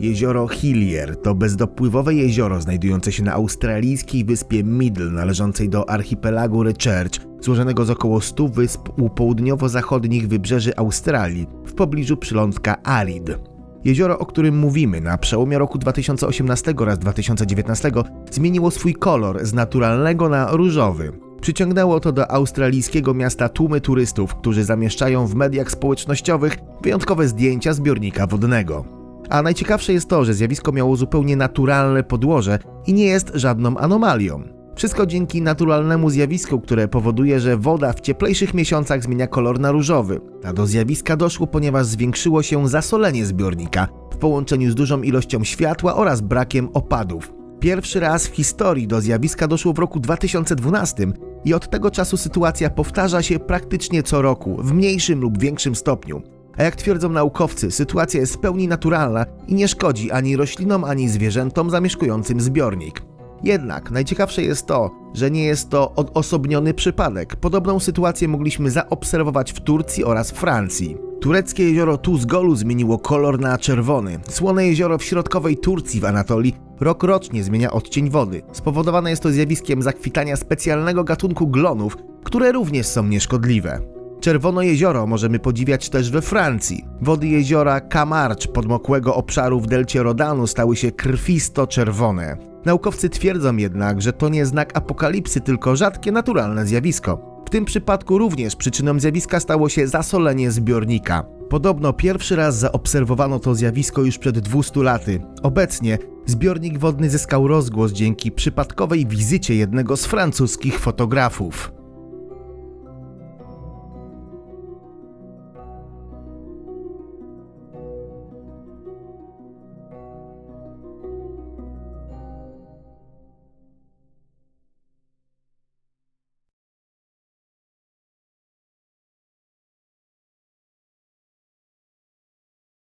Jezioro Hillier to bezdopływowe jezioro znajdujące się na australijskiej wyspie Middle należącej do archipelagu Recharge, złożonego z około 100 wysp u południowo-zachodnich wybrzeży Australii, w pobliżu przylądka Arid. Jezioro, o którym mówimy, na przełomie roku 2018 oraz 2019 zmieniło swój kolor z naturalnego na różowy. Przyciągnęło to do australijskiego miasta tłumy turystów, którzy zamieszczają w mediach społecznościowych wyjątkowe zdjęcia zbiornika wodnego. A najciekawsze jest to, że zjawisko miało zupełnie naturalne podłoże i nie jest żadną anomalią. Wszystko dzięki naturalnemu zjawisku, które powoduje, że woda w cieplejszych miesiącach zmienia kolor na różowy. A do zjawiska doszło, ponieważ zwiększyło się zasolenie zbiornika w połączeniu z dużą ilością światła oraz brakiem opadów. Pierwszy raz w historii do zjawiska doszło w roku 2012 i od tego czasu sytuacja powtarza się praktycznie co roku, w mniejszym lub większym stopniu. A jak twierdzą naukowcy, sytuacja jest w pełni naturalna i nie szkodzi ani roślinom, ani zwierzętom zamieszkującym zbiornik. Jednak najciekawsze jest to, że nie jest to odosobniony przypadek. Podobną sytuację mogliśmy zaobserwować w Turcji oraz Francji. Tureckie jezioro Tuzgolu zmieniło kolor na czerwony. Słone jezioro w środkowej Turcji w Anatolii rokrocznie zmienia odcień wody. Spowodowane jest to zjawiskiem zakwitania specjalnego gatunku glonów, które również są nieszkodliwe. Czerwono jezioro możemy podziwiać też we Francji. Wody jeziora Camargue podmokłego obszaru w delcie Rodanu stały się krwisto-czerwone. Naukowcy twierdzą jednak, że to nie znak apokalipsy, tylko rzadkie naturalne zjawisko. W tym przypadku również przyczyną zjawiska stało się zasolenie zbiornika. Podobno pierwszy raz zaobserwowano to zjawisko już przed 200 laty. Obecnie zbiornik wodny zyskał rozgłos dzięki przypadkowej wizycie jednego z francuskich fotografów.